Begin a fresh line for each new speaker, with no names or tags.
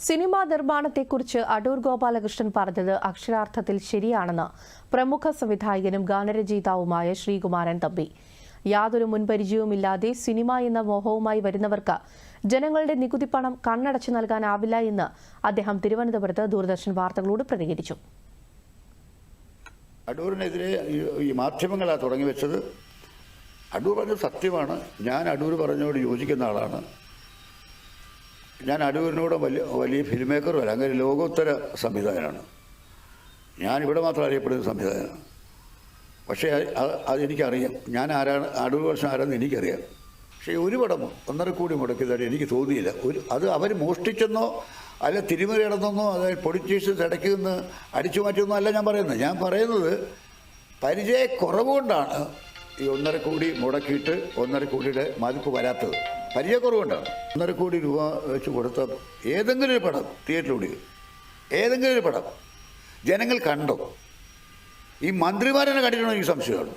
Cinema നിർമ്മാണത്തെക്കുറിച്ച് Adoor Gopalakrishnan പറഞ്ഞത് അക്ഷരാർത്ഥത്തിൽ ശരിയാണെന്ന് പ്രമുഖ സംവിധായകനും ഗാനരചയിതാവുമായ ശ്രീകുമാരൻ തമ്പി. യാതൊരു മുൻപരിചയവുമില്ലാതെ സിനിമ എന്ന മോഹവുമായി വരുന്നവർക്ക് ജനങ്ങളുടെ നികുതി പണം കണ്ണടച്ചു നൽകാനാവില്ല എന്ന് അദ്ദേഹം തിരുവനന്തപുരത്ത് ദൂരദർശൻ വാർത്തകളോട് പ്രതികരിച്ചു.
അടൂരിനെതിരെ ഈ- മാധ്യമങ്ങളാണ് തുടങ്ങി വെച്ചത് അടൂർ പറഞ്ഞത് സത്യമാണ്. ഞാൻ അടൂർ പറഞ്ഞോട് യോജിക്കുന്ന ആളാണ്. ഞാൻ അടൂരിനോട് വലിയ വലിയ ഫിലിം മേക്കറും അല്ല അങ്ങനെ ലോകോത്തര സംവിധായകനാണ്. ഇവിടെ മാത്രം അറിയപ്പെടുന്ന സംവിധായകനാണ്. പക്ഷേ അത് അത് അതെനിക്കറിയാം ഞാൻ ആരാണ് അടൂർ വർഷം ആരാന്ന് എനിക്കറിയാം. പക്ഷേ ഒരു പടം ഒന്നര കോടി മുടക്കിയതായിട്ട് എനിക്ക് തോന്നിയില്ല. ഒരു അത് അവർ മോഷ്ടിച്ചെന്നോ അല്ല തിരിമറി അതായത് പൊളിറ്റീഷ്യൻസ് ഇടയ്ക്ക് നിന്ന് അടിച്ചു മാറ്റിയെന്നോ അല്ല ഞാൻ പറയുന്നത്. ഞാൻ പറയുന്നത് പരിചയ കുറവുകൊണ്ടാണ് ഈ ഒന്നര കോടി മുടക്കിയിട്ട് ഒന്നര കോടിയുടെ മതിപ്പ് വരാത്തത്. പരിചയക്കുറവുകൊണ്ടാണ് ഒന്നര കോടി രൂപ വെച്ച് കൊടുത്ത ഏതെങ്കിലും ഒരു പടം തിയേറ്ററിലൂടെ ഏതെങ്കിലും ഒരു പടം. ജനങ്ങൾ കണ്ടോ. ഈ മന്ത്രിമാരെന്നെ കണ്ടിട്ടുണ്ടോ എനിക്ക് സംശയമാണ്?